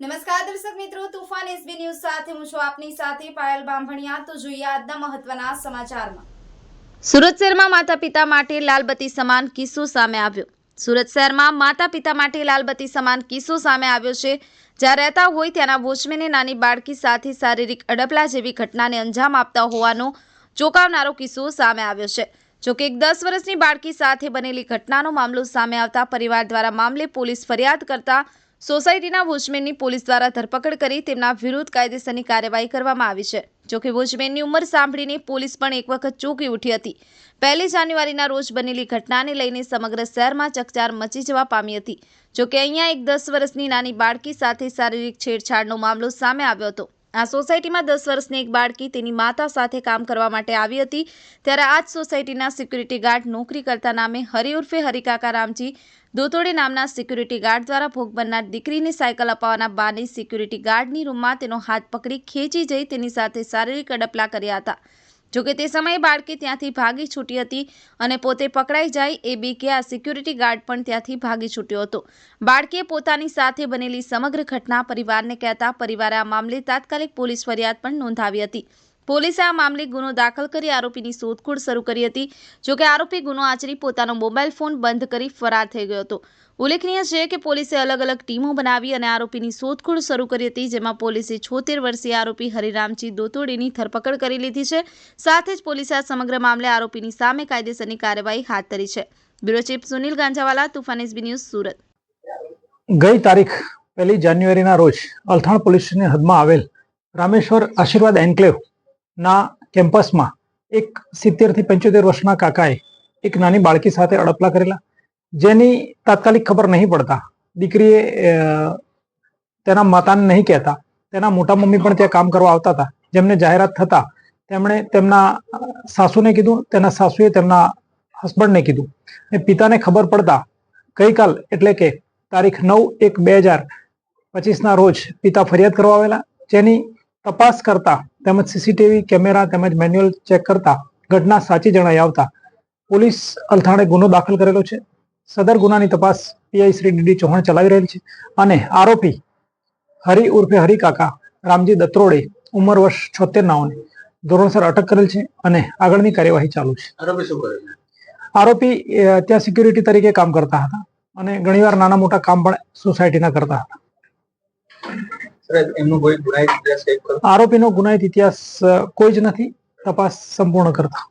નમસ્કાર દર્શક મિત્રો, તુફાન એસબી ન્યૂઝ સાથે હું છું આપની સાથે પાયલ બાંભણિયા. તો જોઈએ આજના મહત્વના સમાચારમાં. સુરત શહેરમાં માતા પિતા માટે લાલબત્તી સમાન કિસ્સો સામે આવ્યો. સુરત શહેરમાં માતા પિતા માટે લાલબત્તી સમાન કિસ્સો સામે આવ્યો છે. જ્યાં રહેતા હોય ત્યાંના વોચમેને નાની બાળકી સાથે શારીરિક અડપલા જેવી ઘટનાને અંજામ આપતા હોવાનો ચોંકાવનારો કિસ્સો સામે આવ્યો છે. જોકે એક દસ વર્ષની બાળકી સાથે બનેલી ઘટનાનો મામલો સામે આવતા પરિવાર દ્વારા મામલે પોલીસ ફરિયાદ કરતા સોસાયટીના વોચમેનની પોલીસ દ્વારા ધરપકડ કરી તેમના વિરુદ્ધ કાયદેસરની કાર્યવાહી કરવામાં આવી છે. જોકે વોચમેનની ઉંમર સાંભળીને પોલીસ પણ એક વખત ચોંકી ઉઠી હતી. પહેલી જાન્યુઆરીના રોજ બનેલી ઘટનાને લઈને સમગ્ર શહેરમાં ચકચાર મચી જવા પામી હતી. જોકે અહીંયા એક દસ વર્ષની નાની બાળકી સાથે શારીરિક છેડછાડનો મામલો સામે આવ્યો હતો. આ સોસાયટીમાં દસ વર્ષની એક બાળકી તેની માતા સાથે કામ કરવા માટે આવી હતી. ત્યારે આ જ સોસાયટીના સિક્યુરિટી ગાર્ડ નોકરી કરતા નામે હરિ ઉર્ફે હરિકાકા રામજી દોતોડી નામના સિક્યુરિટી ગાર્ડ દ્વારા ભોગ બનનાર દીકરીને સાયકલ અપાવવાના બાને સિક્યુરિટી ગાર્ડની રૂમમાં તેનો હાથ પકડી ખેંચી જઈ તેની સાથે શારીરિક અડપલા કર્યા હતા. જોકે તે સમયે બાળકી ત્યાંથી ભાગી છૂટી હતી અને પોતે પકડાઈ જાય એ બીકે આ સિક્યુરિટી ગાર્ડ પણ ત્યાંથી ભાગી છૂટ્યો હતો. બાળકીએ પોતાની સાથે બનેલી સમગ્ર ઘટના પરિવારને કહેતા પરિવારે આ મામલે તાત્કાલિક પોલીસ ફરિયાદ પણ નોંધાવી હતી. પોલીસે આ મામલે ગુનો દાખલ કરી આરોપીની શોધખોળ શરૂ કરી હતી. જોકે આરોપી ગુનો આચરી પોતાનો મોબાઈલ ફોન બંધ કરી ફરાર થઈ ગયો હતો. ઉલ્લેખનીય છે કે પોલીસે અલગ અલગ ટીમો બનાવી અને આરોપીની શોધખોળ શરૂ કરી હતી, જેમાં પોલીસે છોતેર વર્ષીય આરોપી હરિરામજી દોતોડીની ધરપકડ કરી લીધી છે. સાથે જ પોલીસે આ સમગ્ર મામલે આરોપીની સામે કાયદેસરની કાર્યવાહી હાથ ધરી છે. Bureau chief Sunil Ganjawala, Toofan SB news, Surat. ગઈ તારીખ પહેલી જાન્યુઆરીના રોજ અલથાણ પોલીસની હદમાં આવેલ રામેશ્વર આશીર્વાદ એન્કલેવ ના કેમ્પસમાં એક સિત્તેરથી પંચોતેર વર્ષના કાકાએ એક નાની બાળકી સાથે અડપલા કરેલા, જેની તાત્કાલિક ખબર નહીં પડતા. દીકરીએ તેના માતાને નહીં કહેતા. તેના મોટા મમ્મી પણ ત્યાં કામ કરવા આવતા હતા. જેમને જાહેરાત થતા તેમણે તેમના સાસુને કીધું, તેના સાસુએ તેમના હસબન્ડને કીધું. અને પિતાને ખબર પડતા ગઈકાલ, એટલે કે તારીખ નવ એક બે હજાર પચીસના રોજ પિતા ફરિયાદ કરવા આવેલા, જેની તપાસ કરતા તેમજ સીસીટીવી કેમેરા તેમજ મેન્યુઅલ ચેક કરતા ઘટના સાચી જણાઈ આવતા. પોલીસ અલથાણે ગુનો દાખલ કરેલો છે. સદર ગુનાની તપાસ પીઆઈ શ્રી ડીડી ચૌહાણ ચલાવી રહેલ છે અને આરોપી હરિ ઉર્ફે હરિકાકા રામજી દત્રોડે ઉંમર વર્ષ છોતેર નાઓને ધોરણસર અટક કરેલ છે અને આગળની કાર્યવાહી ચાલુ છે. આરોપી ત્યાં સિક્યુરિટી તરીકે કામ કરતા હતા અને ઘણીવાર નાના મોટા કામ પણ સોસાયટીના કરતા હતા. એમનું કોઈ ગુનાહિત ઇતિહાસ આરોપીનો ગુનાહિત ઇતિહાસ કોઈ જ નથી. તપાસ સંપૂર્ણ કરતા.